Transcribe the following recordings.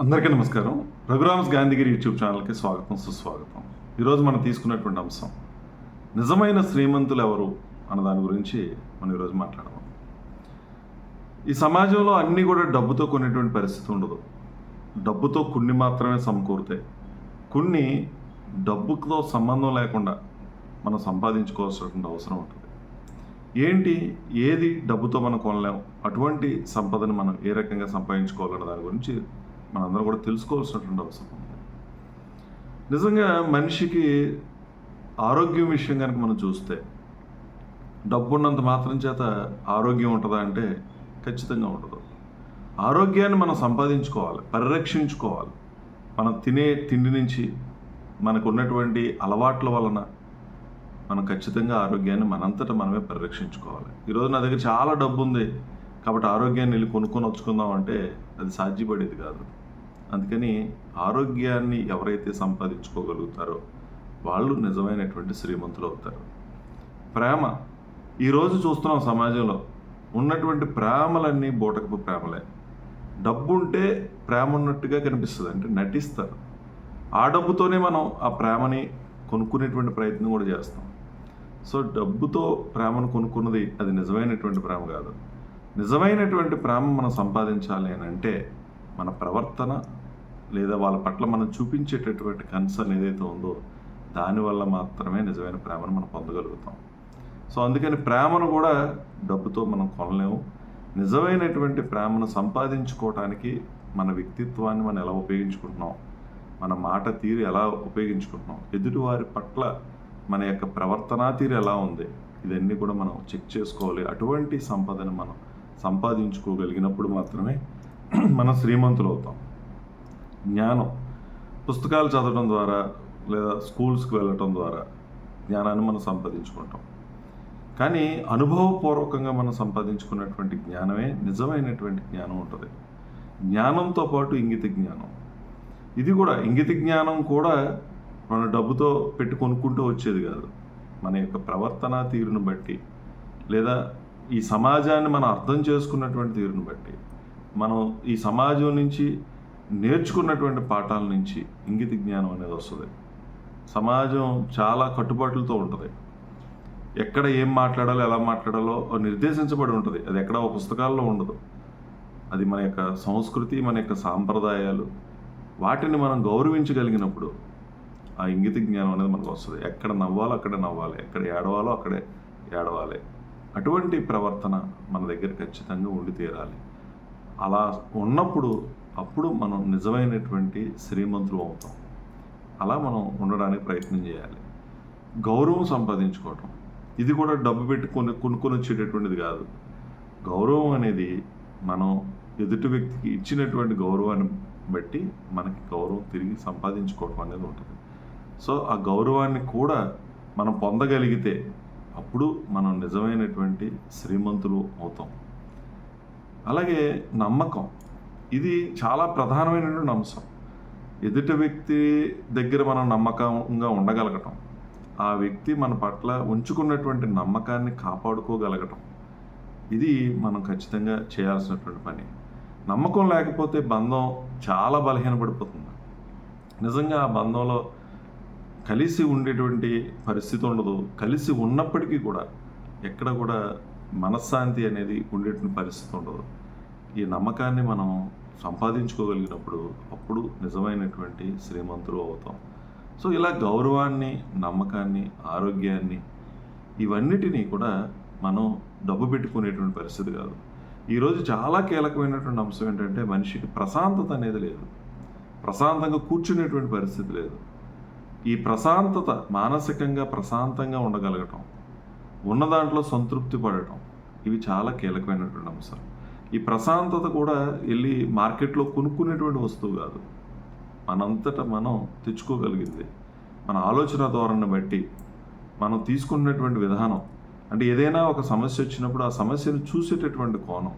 అందరికీ నమస్కారం. రఘురామ్స్ గాంధీగిరి యూట్యూబ్ ఛానల్కి స్వాగతం సుస్వాగతం. ఈరోజు మనం తీసుకున్నటువంటి అంశం నిజమైన శ్రీమంతులు ఎవరు అన్న దాని గురించి మనం ఈరోజు మాట్లాడదాం. ఈ సమాజంలో అన్నీ కూడా డబ్బుతో కొనేటువంటి పరిస్థితి ఉండదు. డబ్బుతో కొన్ని మాత్రమే సమకూరుతాయి. కొన్ని డబ్బుతో సంబంధం లేకుండా మనం సంపాదించుకోవాల్సినటువంటి అవసరం ఉంటుంది. ఏంటి? ఏది డబ్బుతో మనం కొనలేం? అటువంటి సంపదను మనం ఏ రకంగా సంపాదించుకోవాలన్న దాని గురించి మనందరం కూడా తెలుసుకోవాల్సినటువంటి అవసరం ఉంది. నిజంగా మనిషికి ఆరోగ్యం విషయం కనుక మనం చూస్తే డబ్బు ఉన్నంత మాత్రం చేత ఆరోగ్యం ఉంటుందా అంటే ఖచ్చితంగా ఉండదు. ఆరోగ్యాన్ని మనం సంపాదించుకోవాలి పరిరక్షించుకోవాలి. మనం తినే తిండి నుంచి మనకు ఉన్నటువంటి అలవాట్ల వలన మనం ఖచ్చితంగా ఆరోగ్యాన్ని మనంతటా మనమే పరిరక్షించుకోవాలి. ఈరోజు నా దగ్గర చాలా డబ్బు ఉంది కాబట్టి ఆరోగ్యాన్ని వెళ్ళి కొనుక్కొని వచ్చుకుందాం అంటే అది సాధ్యపడేది కాదు. అందుకని ఆరోగ్యాన్ని ఎవరైతే సంపాదించుకోగలుగుతారో వాళ్ళు నిజమైనటువంటి శ్రీమంతులు అవుతారు. ప్రేమ ఈరోజు చూస్తున్నాం సమాజంలో ఉన్నటువంటి ప్రేమలన్నీ బూటకపు ప్రేమలే. డబ్బు ఉంటే ప్రేమ ఉన్నట్టుగా కనిపిస్తుంది అంటే నటిస్తారు. ఆ డబ్బుతోనే మనం ఆ ప్రేమని కొనుక్కునేటువంటి ప్రయత్నం కూడా చేస్తాం. సో డబ్బుతో ప్రేమను కొనుక్కున్నది అది నిజమైనటువంటి ప్రేమ కాదు. నిజమైనటువంటి ప్రేమ మనం సంపాదించాలి అని అంటే మన ప్రవర్తన లేదా వాళ్ళ పట్ల మనం చూపించేటటువంటి కన్సర్న్ ఏదైతే ఉందో దానివల్ల మాత్రమే నిజమైన ప్రేమను మనం పొందగలుగుతాం. సో అందుకని ప్రేమను కూడా డబ్బుతో మనం కొనలేము. నిజమైనటువంటి ప్రేమను సంపాదించుకోవటానికి మన వ్యక్తిత్వాన్ని మనం ఎలా ఉపయోగించుకుంటున్నాం? మన మాట తీరు ఎలా ఉపయోగించుకుంటున్నాం? ఎదుటివారి పట్ల మన యొక్క ప్రవర్తనా తీరు ఎలా ఉంది? ఇదన్నీ కూడా మనం చెక్ చేసుకోవాలి. అటువంటి సంపదను మనం సంపాదించుకోగలిగినప్పుడు మాత్రమే మనం శ్రీమంతులు అవుతాం జ్ఞానం. పుస్తకాలు చదవడం ద్వారా లేదా స్కూల్స్కి వెళ్ళటం ద్వారా జ్ఞానాన్ని మనం సంపాదించుకుంటాం. కానీ అనుభవపూర్వకంగా మనం సంపాదించుకున్నటువంటి జ్ఞానమే నిజమైనటువంటి జ్ఞానం ఉంటుంది. జ్ఞానంతో పాటు ఇంగిత జ్ఞానం. ఇది కూడా ఇంగిత జ్ఞానం కూడా మన డబ్బుతో పెట్టి కొనుక్కుంటూ వచ్చేది కాదు. మన యొక్క ప్రవర్తన తీరును బట్టి లేదా ఈ సమాజాన్ని మనం అర్థం చేసుకున్నటువంటి తీరును బట్టి. మనం ఈ సమాజం నుంచి నేర్చుకున్నటువంటి పాఠాల నుంచి ఇంగిత జ్ఞానం అనేది వస్తుంది. సమాజం చాలా కట్టుబాట్లతో ఉంటుంది. ఎక్కడ ఏం మాట్లాడాలో ఎలా మాట్లాడాలో నిర్దేశించబడి ఉంటుంది. అది ఎక్కడ ఒక పుస్తకాల్లో ఉండదు. అది మన యొక్క సంస్కృతి మన యొక్క సాంప్రదాయాలు వాటిని మనం గౌరవించగలిగినప్పుడు ఆ ఇంగిత జ్ఞానం అనేది మనకు వస్తుంది. ఎక్కడ నవ్వాలో అక్కడే నవ్వాలి. ఎక్కడ ఏడవాలో అక్కడే ఏడవాలి. అటువంటి ప్రవర్తన మన దగ్గర ఖచ్చితంగా ఉండి తీరాలి. అలా ఉన్నప్పుడు అప్పుడు మనం నిజమైనటువంటి శ్రీమంతులు అవుతాం. అలా మనం ఉండడానికి ప్రయత్నం చేయాలి. గౌరవం సంపాదించుకోవటం. ఇది కూడా డబ్బు పెట్టుకొని కొనుక్కొని వచ్చేటటువంటిది కాదు. గౌరవం అనేది మనం ఎదుటి వ్యక్తికి ఇచ్చినటువంటి గౌరవాన్ని బట్టి మనకి గౌరవం తిరిగి సంపాదించుకోవటం అనేది ఉంటుంది. సో ఆ గౌరవాన్ని కూడా మనం పొందగలిగితే అప్పుడు మనం నిజమైనటువంటి శ్రీమంతులు అవుతాం. అలాగే నమ్మకం. ఇది చాలా ప్రధానమైనటువంటి అంశం. ఎదుటి వ్యక్తి దగ్గర మనం నమ్మకంగా ఉండగలగటం. ఆ వ్యక్తి మన పట్ల ఉంచుకున్నటువంటి నమ్మకాన్ని కాపాడుకోగలగటం. ఇది మనం ఖచ్చితంగా చేయాల్సినటువంటి పని. నమ్మకం లేకపోతే బంధం చాలా బలహీనపడిపోతుంది. నిజంగా ఆ బంధంలో కలిసి ఉండేటువంటి పరిస్థితి ఉండదు. కలిసి ఉన్నప్పటికీ కూడా ఎక్కడ కూడా మనశ్శాంతి అనేది ఉండేటువంటి పరిస్థితి ఉండదు. ఈ నమ్మకాన్ని మనం సంపాదించుకోగలిగినప్పుడు అప్పుడు నిజమైనటువంటి శ్రీమంతులు అవుతాం. సో ఇలా గౌరవాన్ని నమ్మకాన్ని ఆరోగ్యాన్ని ఇవన్నిటినీ కూడా మనం డబ్బు పెట్టుకునేటువంటి పరిస్థితి కాదు. ఈరోజు చాలా కీలకమైనటువంటి అంశం ఏంటంటే మనిషికి ప్రశాంతత అనేది లేదు. ప్రశాంతంగా కూర్చునేటువంటి పరిస్థితి లేదు. ఈ ప్రశాంతత మానసికంగా ప్రశాంతంగా ఉండగలగటం. ఉన్న దాంట్లో సంతృప్తి పడటం ఇవి చాలా కీలకమైనటువంటి అంశాలు. ఈ ప్రశాంతత కూడా వెళ్ళి మార్కెట్లో కొనుక్కునేటువంటి వస్తువు కాదు. మనంతటా మనం తెచ్చుకోగలిగింది. మన ఆలోచన ధోరణిని బట్టి మనం తీసుకున్నటువంటి విధానం. అంటే ఏదైనా ఒక సమస్య వచ్చినప్పుడు ఆ సమస్యను చూసేటటువంటి కోణం.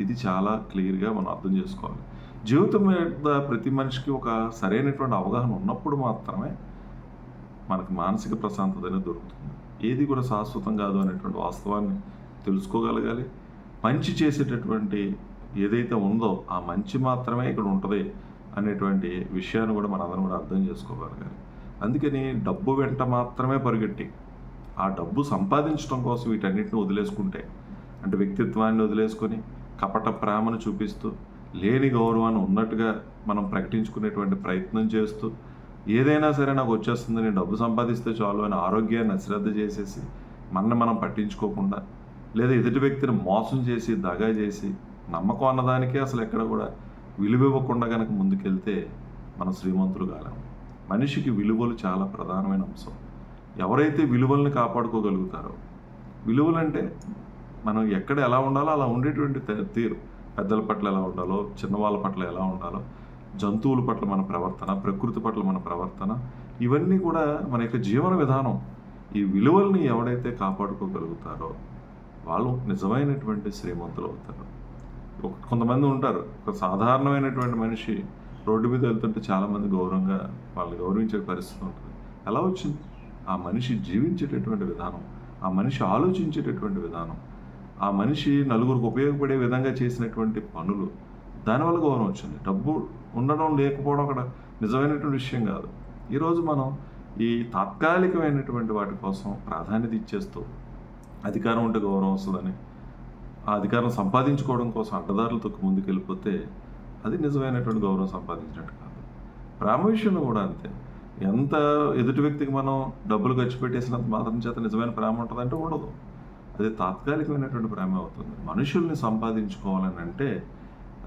ఇది చాలా క్లియర్గా మనం అర్థం చేసుకోవాలి. జీవితం మీద ప్రతి మనిషికి ఒక సరైనటువంటి అవగాహన ఉన్నప్పుడు మాత్రమే మనకు మానసిక ప్రశాంతత అనేది దొరుకుతుంది. ఏది కూడా శాశ్వతం కాదు అనేటువంటి వాస్తవాన్ని తెలుసుకోగలగాలి. మంచి చేసేటటువంటి ఏదైతే ఉందో ఆ మంచి మాత్రమే ఇక్కడ ఉంటుంది అనేటువంటి విషయాన్ని కూడా మనందరం కూడా అర్థం చేసుకోగలగాలి. అందుకని డబ్బు వెంట మాత్రమే పరిగెట్టి ఆ డబ్బు సంపాదించడం కోసం వీటన్నిటిని వదిలేసుకుంటే అంటే వ్యక్తిత్వాన్ని వదిలేసుకొని కపట ప్రేమను చూపిస్తూ లేని గౌరవాన్ని ఉన్నట్టుగా మనం ప్రకటించుకునేటువంటి ప్రయత్నం చేస్తూ ఏదైనా సరే నాకు వచ్చేస్తుంది. నేను డబ్బు సంపాదిస్తే చాలు అని ఆరోగ్యాన్ని అశ్రద్ధ చేసేసి మనని మనం పట్టించుకోకుండా లేదా ఎదుటి వ్యక్తిని మోసం చేసి దగా చేసి నమ్మకం అన్నదానికే అసలు ఎక్కడ కూడా విలువ ఇవ్వకుండా కనుక ముందుకెళ్తే మనం శ్రీమంతులు కాలేం. మనిషికి విలువలు చాలా ప్రధానమైన అంశం. ఎవరైతే విలువల్ని కాపాడుకోగలుగుతారో విలువలంటే మనం ఎక్కడ ఎలా ఉండాలో అలా ఉండేటువంటి తీరు. పెద్దల పట్ల ఎలా ఉండాలో చిన్నవాళ్ళ పట్ల ఎలా ఉండాలో జంతువుల పట్ల మన ప్రవర్తన ప్రకృతి పట్ల మన ప్రవర్తన ఇవన్నీ కూడా మన యొక్క జీవన విధానం ఈ విలువల్ని ఎవడైతే కాపాడుకోగలుగుతారో వాళ్ళు నిజమైనటువంటి శ్రీమంతులు అవుతారు. ఒక కొంతమంది ఉంటారు ఒక సాధారణమైనటువంటి మనిషి రోడ్డు మీద వెళ్తుంటే చాలామంది గౌరవంగా వాళ్ళు గౌరవించే పరిస్థితి ఉంటుంది. ఎలా వచ్చింది? ఆ మనిషి జీవించేటటువంటి విధానం ఆ మనిషి ఆలోచించేటటువంటి విధానం ఆ మనిషి నలుగురికి ఉపయోగపడే విధంగా చేసినటువంటి పనులు దానివల్ల గౌరవం వచ్చింది. డబ్బు ఉండడం లేకపోవడం అక్కడ నిజమైనటువంటి విషయం కాదు. ఈరోజు మనం ఈ తాత్కాలికమైనటువంటి వాటి కోసం ప్రాధాన్యత ఇచ్చేస్తూ అధికారం ఉంటే గౌరవం వస్తుందని ఆ అధికారం సంపాదించుకోవడం కోసం అడ్డదారులు తొక్కు ముందుకు వెళ్ళిపోతే అది నిజమైనటువంటి గౌరవం సంపాదించినట్టు కాదు. ప్రేమ విషయంలో కూడా అంతే. ఎంత ఎదుటి వ్యక్తికి మనం డబ్బులు ఖర్చు పెట్టేసినంత మాత్రం చేత నిజమైన ప్రేమ ఉంటుందంటే ఉండదు. అది తాత్కాలికమైనటువంటి ప్రేమ అవుతుంది. మనుషుల్ని సంపాదించుకోవాలని అంటే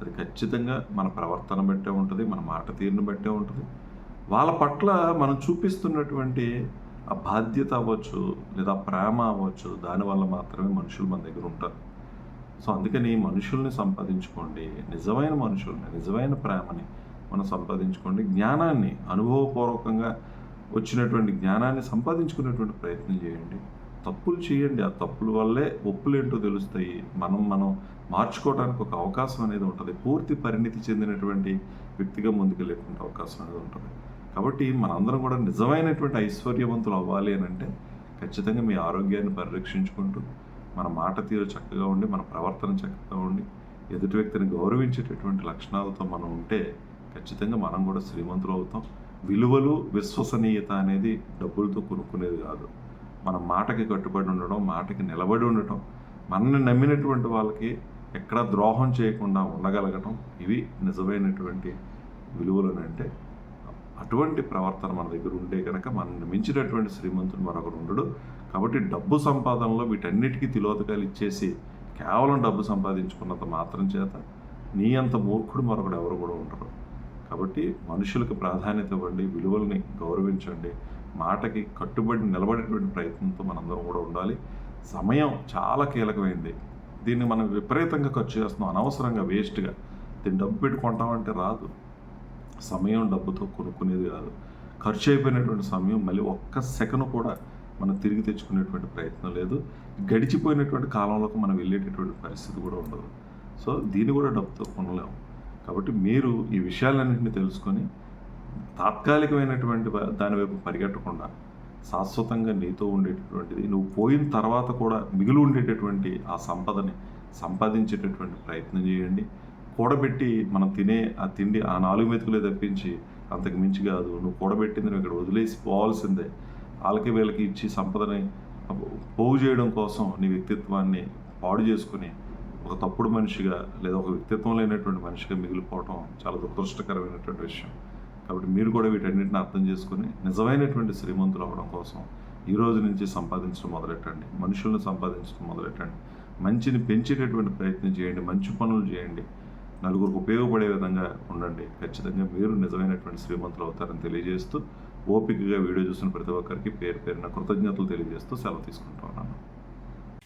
అది ఖచ్చితంగా మన ప్రవర్తన బట్టే ఉంటుంది మన మాట తీరును బట్టే ఉంటుంది. వాళ్ళ పట్ల మనం చూపిస్తున్నటువంటి ఆ బాధ్యత అవ్వచ్చు లేదా ప్రేమ అవ్వచ్చు దానివల్ల మాత్రమే మనుషులు మన దగ్గర ఉంటారు. సో అందుకని మనుషుల్ని సంపాదించుకోండి నిజమైన మనుషుల్ని నిజమైన ప్రేమని మనం సంపాదించుకోండి. జ్ఞానాన్ని అనుభవపూర్వకంగా వచ్చినటువంటి జ్ఞానాన్ని సంపాదించుకునేటువంటి ప్రయత్నం చేయండి. తప్పులు చేయండి. ఆ తప్పుల వల్లే ఒప్పులు ఏంటో తెలుస్తాయి. మనం మనం మార్చుకోవడానికి ఒక అవకాశం అనేది ఉంటుంది. పూర్తి పరిణితి చెందినటువంటి వ్యక్తిగా ముందుకెళ్ళేటువంటి అవకాశం అనేది ఉంటుంది. కాబట్టి మనందరం కూడా నిజమైనటువంటి ఐశ్వర్యవంతులు అవ్వాలి అని అంటే ఖచ్చితంగా మీ ఆరోగ్యాన్ని పరిరక్షించుకుంటూ మన మాట తీరు చక్కగా ఉండి మన ప్రవర్తన చక్కగా ఉండి ఎదుటి వ్యక్తిని గౌరవించేటటువంటి లక్షణాలతో మనం ఉంటే ఖచ్చితంగా మనం కూడా శ్రీమంతులు అవుతాం. విలువలు విశ్వసనీయత అనేది డబ్బులతో కొనుక్కునేది కాదు. మన మాటకి కట్టుబడి ఉండడం మాటకి నిలబడి ఉండటం మనల్ని నమ్మినటువంటి వాళ్ళకి ఎక్కడ ద్రోహం చేయకుండా ఉండగలగటం ఇవి నిజమైనటువంటి విలువలు అని అంటే అటువంటి ప్రవర్తన మన దగ్గర ఉంటే కనుక మనల్ని మించినటువంటి శ్రీమంతుడు మరొకరు ఉండడు. కాబట్టి డబ్బు సంపాదనలో వీటన్నిటికీ తిలోదకాలు ఇచ్చేసి కేవలం డబ్బు సంపాదించుకున్నంత మాత్రం చేత నీ అంత మూర్ఖుడు మరొకడు ఎవరు కూడా ఉండరు. కాబట్టి మనుషులకు ప్రాధాన్యత ఇవ్వండి విలువల్ని గౌరవించండి. మాటకి కట్టుబడి నిలబడేటువంటి ప్రయత్నంతో మనందరం కూడా ఉండాలి. సమయం చాలా కీలకమైంది. దీన్ని మనం విపరీతంగా ఖర్చు చేస్తున్నాం. అనవసరంగా వేస్ట్గా. దీన్ని డబ్బు పెట్టుకుంటామంటే రాదు. సమయం డబ్బుతో కొనుక్కునేది కాదు. ఖర్చు అయిపోయినటువంటి సమయం మళ్ళీ ఒక్క సెకను కూడా మనం తిరిగి తెచ్చుకునేటువంటి ప్రయత్నం లేదు. గడిచిపోయినటువంటి కాలంలోకి మనం వెళ్ళేటటువంటి పరిస్థితి కూడా ఉండదు. సో దీన్ని కూడా డబ్బుతో కొనలేము. కాబట్టి మీరు ఈ విషయాలన్నింటినీ తెలుసుకొని తాత్కాలికమైనటువంటి దాని వైపు పరిగెట్టకుండా శాశ్వతంగా నీతో ఉండేటటువంటిది నువ్వు పోయిన తర్వాత కూడా మిగిలి ఉండేటటువంటి ఆ సంపదని సంపాదించేటటువంటి ప్రయత్నం చేయండి. కూడబెట్టి మనం తినే ఆ తిండి ఆ నాలుగు మెతుకులే తప్పించి అంతకు మించి కాదు. నువ్వు కూడబెట్టింది నువ్వు ఇక్కడ వదిలేసి పోవాల్సిందే. వాళ్ళకి వీళ్ళకి ఇచ్చి సంపదని పోగు చేయడం కోసం నీ వ్యక్తిత్వాన్ని పాడు చేసుకుని ఒక తప్పుడు మనిషిగా లేదా ఒక వ్యక్తిత్వం లేనటువంటి మనిషిగా మిగిలిపోవటం చాలా దురదృష్టకరమైనటువంటి విషయం. కాబట్టి మీరు కూడా వీటన్నిటిని అర్థం చేసుకుని నిజమైనటువంటి శ్రీమంతులు అవ్వడం కోసం ఈ రోజు నుంచి సంపాదించడం మొదలెట్టండి. మనుషులను సంపాదించడం మొదలెట్టండి. మంచిని పెంచేటటువంటి ప్రయత్నం చేయండి. మంచి పనులు చేయండి. నలుగురికి ఉపయోగపడే విధంగా ఉండండి. ఖచ్చితంగా మీరు నిజమైనటువంటి శ్రీమంతులు అవుతారని తెలియజేస్తూ ఓపికగా వీడియో చూసిన ప్రతి ఒక్కరికి పేరు పేరున కృతజ్ఞతలు తెలియజేస్తూ సెలవు తీసుకుంటున్నాను.